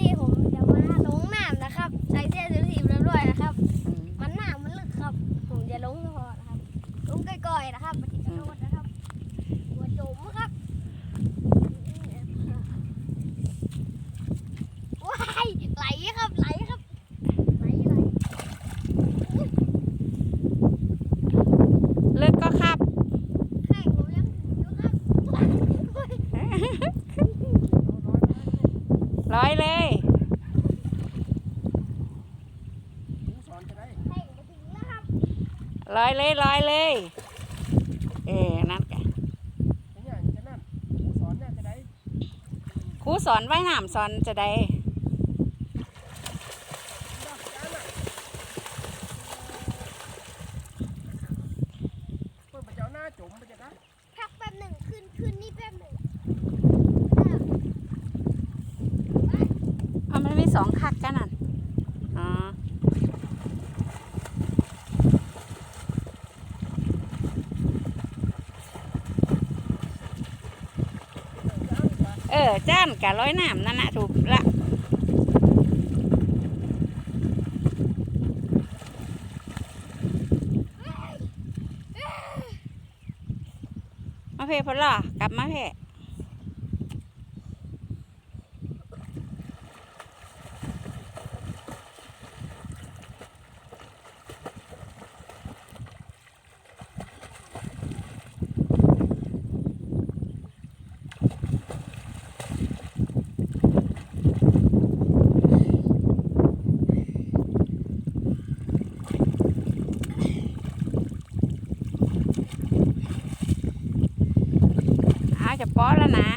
นี้ผมจะมาลงน้ำนะครับ ใส่เสื้อสีสีเรียบร้อยนะครับอืมมันหนามันลึกครับ ผมจะลงพอนะครับลงก่อยๆนะครับปฏิกระโดดนะครับหัวจมครับว้ายไหลครับไหลครับไหลไหลเลิกก็ครับ แข่งผมยังถึงอยู่ครับ ร้อยเลย สอนจะได้ แข่งมาถึงแล้วครับร้อยเลยร้อยเลย เออนั่นแกเป็นอย่างจะนั่นสอนเนี่ยจะได้ครูสอนว่ายน้ำสอนจะได้ดอกจ้าน่ะเปิดประเจ้าหน้าจุ่มไปจ้ะครับพักแป๊บหนึ่งขึ้นขึ้นนี่แป๊บหนึ่งเอามันมีสองคักกันน่ะอ๋อ เออจ้านกับร้อยน้ำนั่นน่ะถูกละมาเพพอล่ะกลับมาเพ จะป้อแล้วนะ